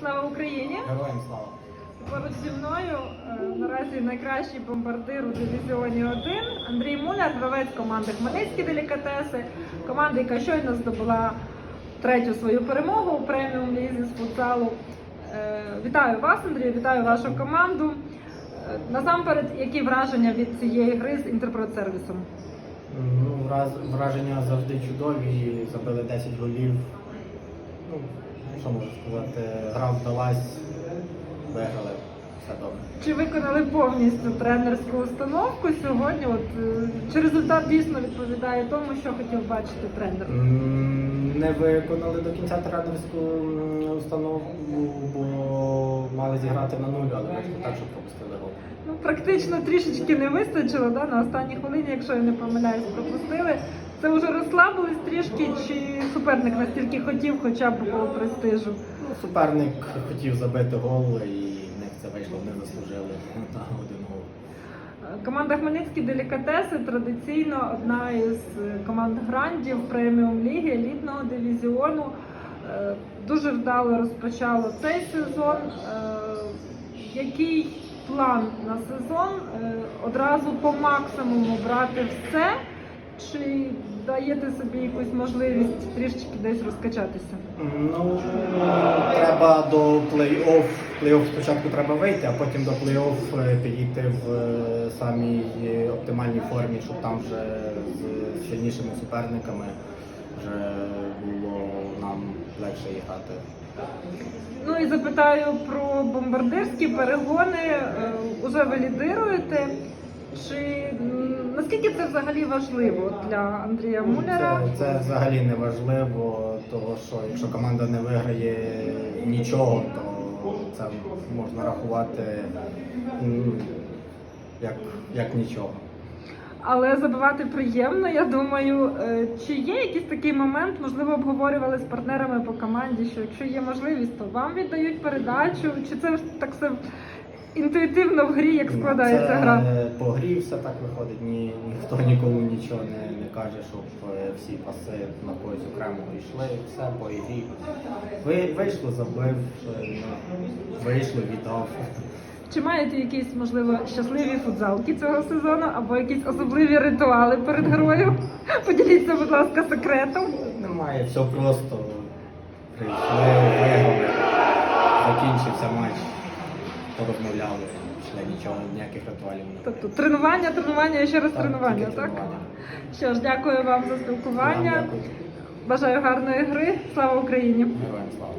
Слава Україні! Героям слава. Поруч зі мною е, наразі найкращий бомбардир у дивізіоні 1 Андрій Муляр, гравець команди Хмельницькі делікатеси, команда, яка щойно здобула третю свою перемогу у преміум лізі з футзалу. Е, Вітаю вас, Андрій, вітаю вашу команду. Е, Насамперед, які враження від цієї гри з інтерпрет-сервісом? Ну, враження завжди чудові. Забили 10 голів. Ну, що можу сказати, гра вдалась, виграли, все добре. Чи виконали повністю тренерську установку сьогодні? От, е, чи результат дійсно відповідає тому, що хотів бачити тренер? М, Не виконали до кінця тренерську м, установку, бо мали зіграти на нуль, але вийшло так, що пропустили гол. Ну, практично трішечки не вистачило, да? на останній хвилині, якщо я не помиляюсь, пропустили. Це вже розслабились трішки, чи суперник настільки хотів хоча б по престижу? Ну, суперник хотів забити гол і в них це вийшло, вони заслужили на один гол. Команда Хмельницькі делікатеси традиційно одна із е, команд грандів преміум ліги елітного дивізіону. Е, Дуже вдало розпочало цей сезон. Е, Який план на сезон? Одразу по максимуму брати все, чи даєте собі якусь можливість трішечки десь розкачатися? Ну, треба до плей-офф. Плей-офф спочатку треба вийти, а потім до плей-офф е, підійти в е, самій оптимальній формі, щоб там вже з сильнішими суперниками вже було нам легше грати. Ну і запитаю про бомбардирські перегони. Е, Уже ви лідируєте. Чи наскільки це взагалі важливо для Андрія Муляра? Це, це взагалі не важливо, того що якщо команда не виграє нічого, то це можна рахувати як, як нічого. Але забивати приємно, я думаю. Е, Чи є якийсь такий момент, можливо, обговорювали з партнерами по команді, що якщо є можливість, то вам віддають передачу? Чи це так все інтуїтивно в грі, як складається Це гра? По грі все так виходить. Ні, ніхто нікому нічого не, не каже, щоб е, всі паси на когось окремо йшли. Все по грі. Ви, вийшло, забив, е, ну, вийшло, віддав. Чи маєте якісь, можливо, щасливі футзалки цього сезону або якісь особливі ритуали перед грою? Поділіться, будь ласка, секретом. Немає, все просто. Прийшли, виграли, закінчився матч, порозмовляли, пішли нічого, ніяких ритуалів не Тобто тренування, тренування і ще раз тренування, тільки так? тренування. Що ж, дякую вам за спілкування. Вам дякую. Бажаю гарної гри. Слава Україні! Героям слава.